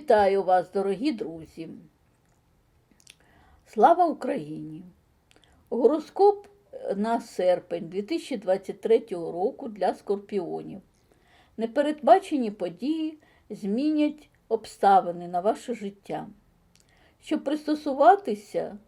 Вітаю вас, дорогі друзі! Слава Україні! Гороскоп на серпень 2023 року для скорпіонів. Непередбачені події змінять обставини на ваше життя. Щоб пристосуватися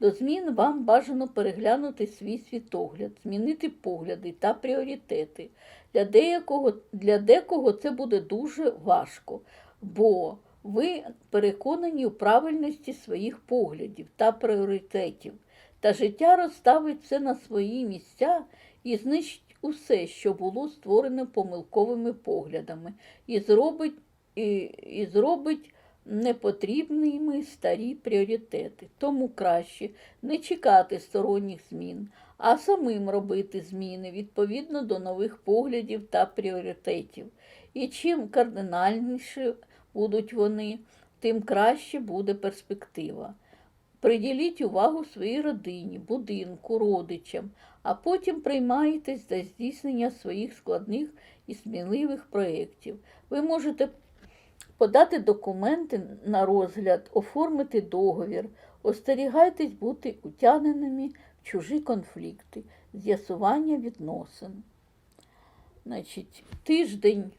до змін, вам бажано переглянути свій світогляд, змінити погляди та пріоритети. Для деякого, для декого це буде дуже важко, бо ви переконані у правильності своїх поглядів та пріоритетів, та життя розставить все на свої місця і знищить усе, що було створено помилковими поглядами, і зробить, і, і зробить непотрібними старі пріоритети. Тому краще не чекати сторонніх змін, а самим робити зміни відповідно до нових поглядів та пріоритетів. І чим кардинальніше будуть вони, тим краще буде перспектива. Приділіть увагу своїй родині, будинку, родичам, а потім приймаєтесь за здійснення своїх складних і сміливих проєктів. Ви можете подати документи на розгляд, оформити договір, остерігайтесь бути утягненими в чужі конфлікти, з'ясування відносин. Значить, тиждень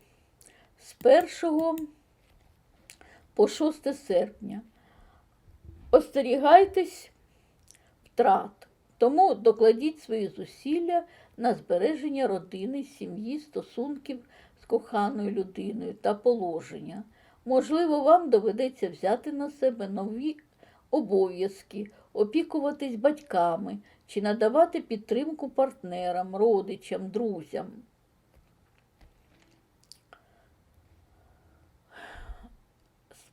з 1 по 6 серпня. Остерігайтесь втрат, тому докладіть свої зусилля на збереження родини, сім'ї, стосунків з коханою людиною та положення. Можливо, вам доведеться взяти на себе нові обов'язки, опікуватись батьками чи надавати підтримку партнерам, родичам, друзям.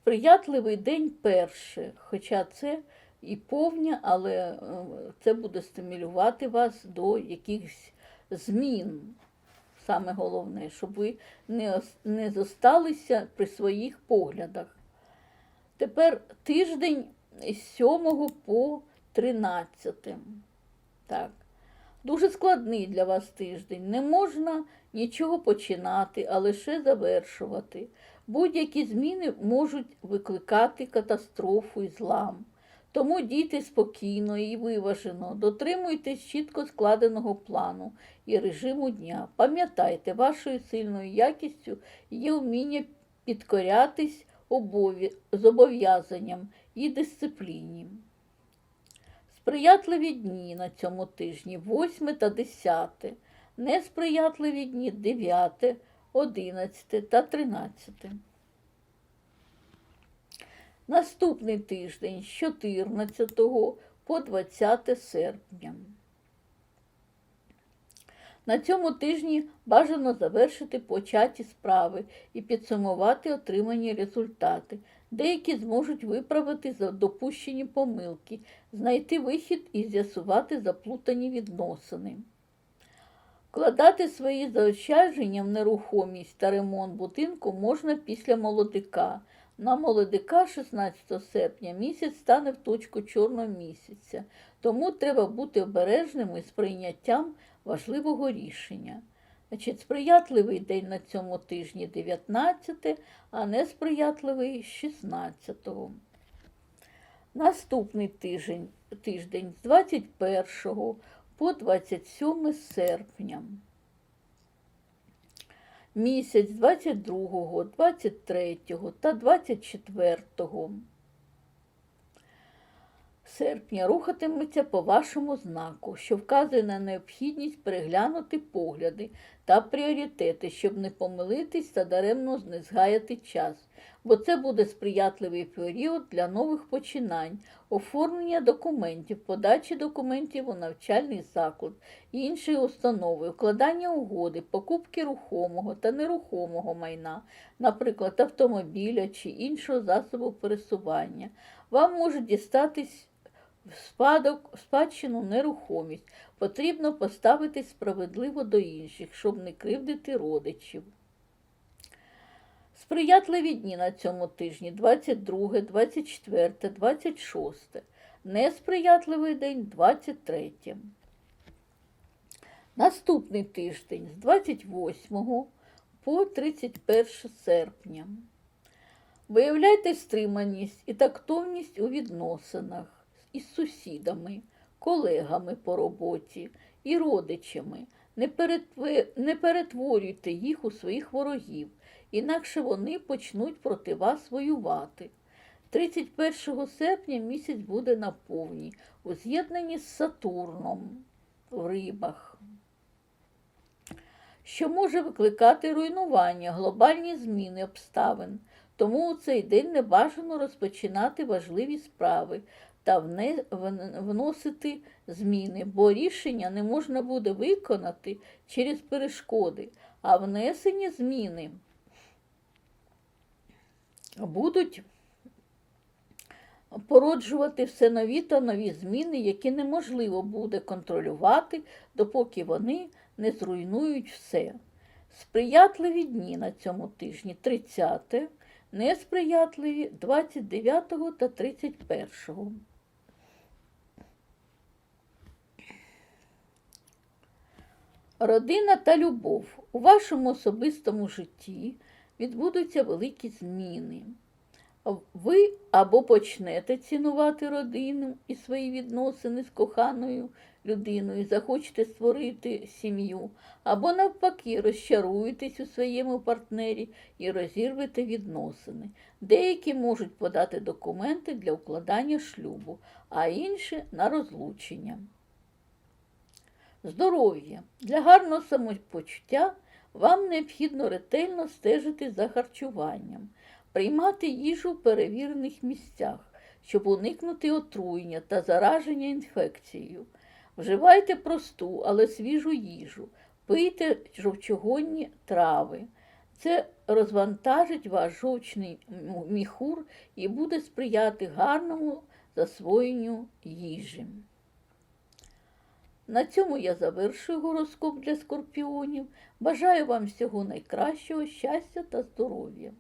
Сприятливий день перший, хоча це і повня, але е, це буде стимулювати вас до якихось змін. Саме головне, щоб ви не, не зосталися при своїх поглядах. Тепер тиждень з 7 по 13. Так. Дуже складний для вас тиждень. Не можна нічого починати, а лише завершувати. Будь-які зміни можуть викликати катастрофу і злам. Тому дійте спокійно і виважено, дотримуйтесь чітко складеного плану і режиму дня. Пам'ятайте, вашою сильною якістю є вміння підкорятись зобов'язанням і дисципліні. Сприятливі дні на цьому тижні 8 та 10, несприятливі дні 9, 11 та 13. Наступний тиждень з 14 по 20 серпня. На цьому тижні бажано завершити початі справи і підсумувати отримані результати. Деякі зможуть виправити допущені помилки, знайти вихід і з'ясувати заплутані відносини. Вкладати свої заощадження в нерухомість та ремонт будинку можна після молодика. На молодика 16 серпня місяць стане в точку чорного місяця, тому треба бути обережним із прийняттям важливого рішення. Значить, Сприятливий день на цьому тижні 19, а несприятливий 16. Наступний тиждень, тиждень з 21 по 27 серпня. Місяць 22, 23 та 24 серпня рухатиметься по вашому знаку, що вказує на необхідність переглянути погляди та пріоритети, щоб не помилитись та даремно не згаяти час, бо це буде сприятливий період для нових починань, оформлення документів, подачі документів у навчальний заклад інші установи, укладання угоди, покупки рухомого та нерухомого майна, наприклад, автомобіля чи іншого засобу пересування. Вам можуть дістатись в спадок, в спадщину нерухомість. Потрібно поставитись справедливо до інших, щоб не кривдити родичів. Сприятливі дні на цьому тижні 22, 24, 26. Несприятливий день 23. Наступний тиждень з 28 по 31 серпня. Виявляйте стриманість і тактовність у відносинах із сусідами, колегами по роботі і родичами. Не, перетворюйте їх у своїх ворогів, інакше вони почнуть проти вас воювати. 31 серпня місяць буде на повні, у з'єднанні з Сатурном в рибах, що може викликати руйнування, глобальні зміни обставин. Тому у цей день не бажано розпочинати важливі справи та вносити зміни, бо рішення не можна буде виконати через перешкоди, а внесені зміни будуть породжувати все нові та нові зміни, які неможливо буде контролювати, допоки вони не зруйнують все. Сприятливі дні на цьому тижні 30, несприятливі 29 та 31. Родина та любов. У вашому особистому житті відбудуться великі зміни. Ви або почнете цінувати родину і свої відносини з коханою людиною, захочете створити сім'ю, або навпаки розчаруєтесь у своєму партнері і розірвете відносини. Деякі можуть подати документи для укладання шлюбу, а інші на розлучення. Здоров'я. Для гарного самопочуття вам необхідно ретельно стежити за харчуванням, приймати їжу в перевірених місцях, щоб уникнути отруєння та зараження інфекцією. Вживайте просту, але свіжу їжу, пийте жовчогонні трави. Це розвантажить ваш жовчний міхур і буде сприяти гарному засвоєнню їжі. На цьому я завершую гороскоп для скорпіонів. Бажаю вам всього найкращого, щастя та здоров'я.